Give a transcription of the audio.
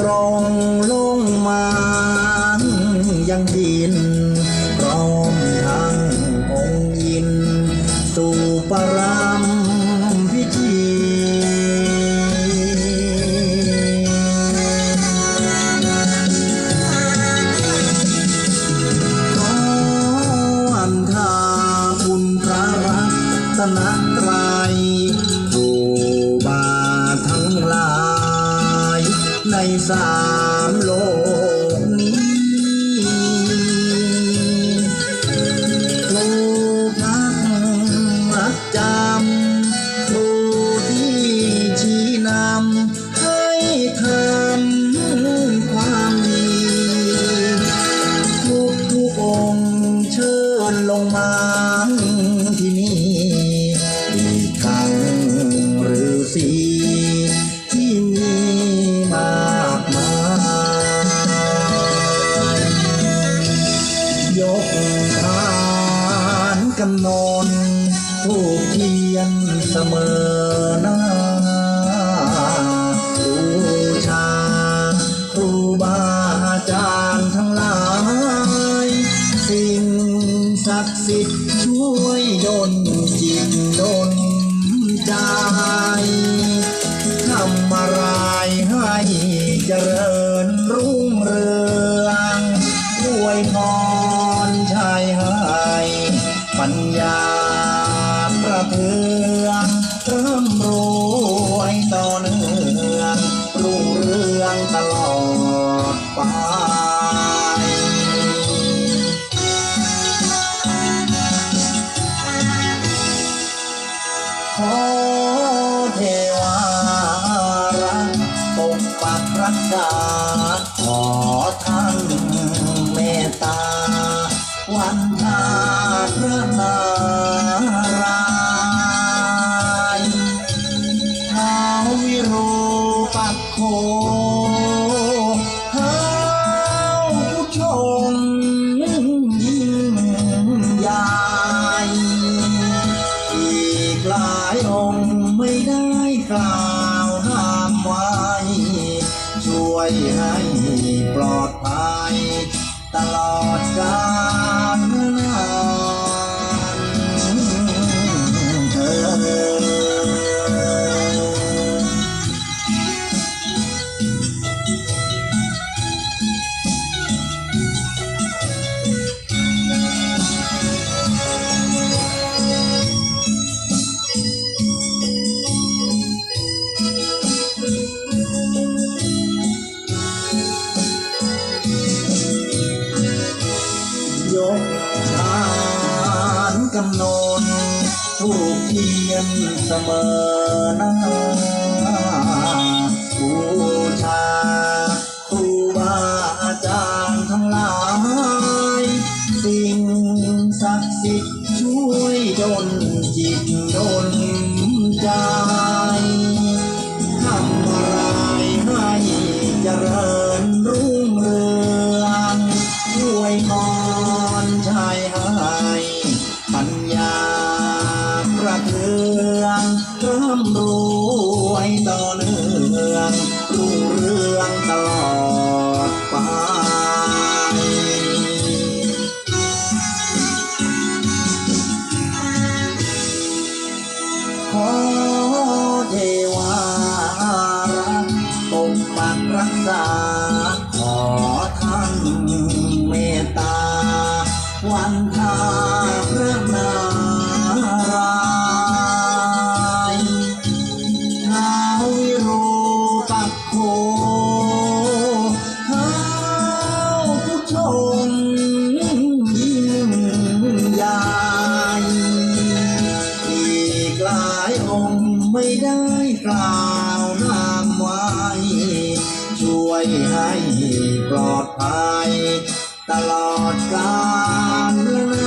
ตรงลงมายังดินพร้อมทั้งองค์ยิน สู่ปรา สามโลกนี้ครูพักรักจำครูที่ชี้นำให้ทำความดีทุกทุกองเชิญลงมาที่นี่านกันนอนทูกเทียนเสมอหน้าบูชาครูบาอาจารย์ทั้งหลาย สิ่งศักดิ์สิทธิ์ช่วยดลจิตดลใจทำอะไรให้เจริญรุ่งเรืองอวยพรชายให้ ปัญญาประเทืองร่มรวยต่อเนื่องรุ่งเรืองตลอดไปขอเท ห้ามไว้ ช่วยให้ปลอดภัย ตลอดกาล นเสมอน้าบูชาครูบาอาจารย์ทั้งหลาย สิ่งศักดิ์สิทธิ์ช่วยดลจิต เนื่องรุ่งเรืองตลอดไปขอเทวารักปกปักรักษา ขอท่านเมตตา วันทาายองไม่ได้กล่าวนามไว้ ช่วยให้ปลอดภัย ตลอดกาล